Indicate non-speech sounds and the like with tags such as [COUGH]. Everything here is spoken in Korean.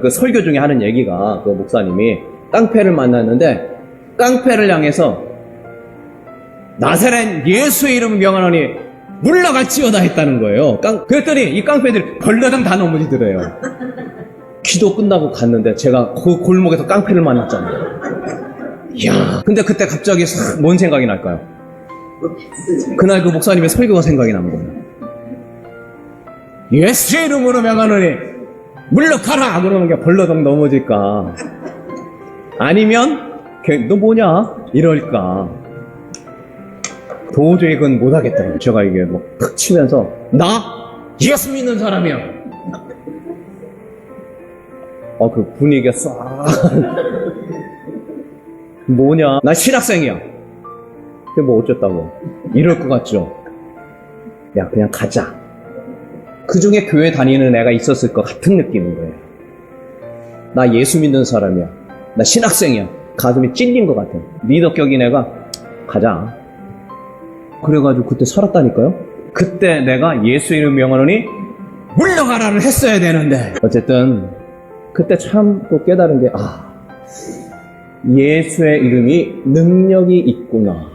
그 설교 중에 하는 얘기가 그 목사님이 깡패를 만났는데 깡패를 향해서 나사렛 예수의 이름 명하노니 물러갈지어다 했다는 거예요. 깡, 그랬더니 이 깡패들이 벌러덩 다 넘어지더래요. 기도 끝나고 갔는데 제가 그 골목에서 깡패를 만났잖아요. 이야. 근데 그때 갑자기 싹뭔 생각이 날까요? 그날 그 목사님의 설교가 생각이 난 거예요. 예수의 이름으로 명하노니 물러가라! 그러는 게 벌러덩 넘어질까? 아니면 걔, 너 뭐냐? 이럴까? 도저히 그건 못하겠더라고요. 제가 이게 뭐탁 치면서 나 예수 믿는 사람이야. 어, 그 분위기가 싹. [LAUGHS] 뭐냐? 나 신학생이야. 그게 뭐 어쨌다고. 이럴 것 같죠? 야, 그냥 가자. 그 중에 교회 다니는 애가 있었을 것 같은 느낌인 거예요. 나 예수 믿는 사람이야. 나 신학생이야. 가슴이 찔린 것 같아. 리더격인 애가 가자. 그래가지고 그때 살았다니까요? 그때 내가 예수 이름 명하노니 물러가라를 했어야 되는데. 어쨌든 그때 참 또 깨달은 게, 아, 예수의 이름이 능력이 있구나.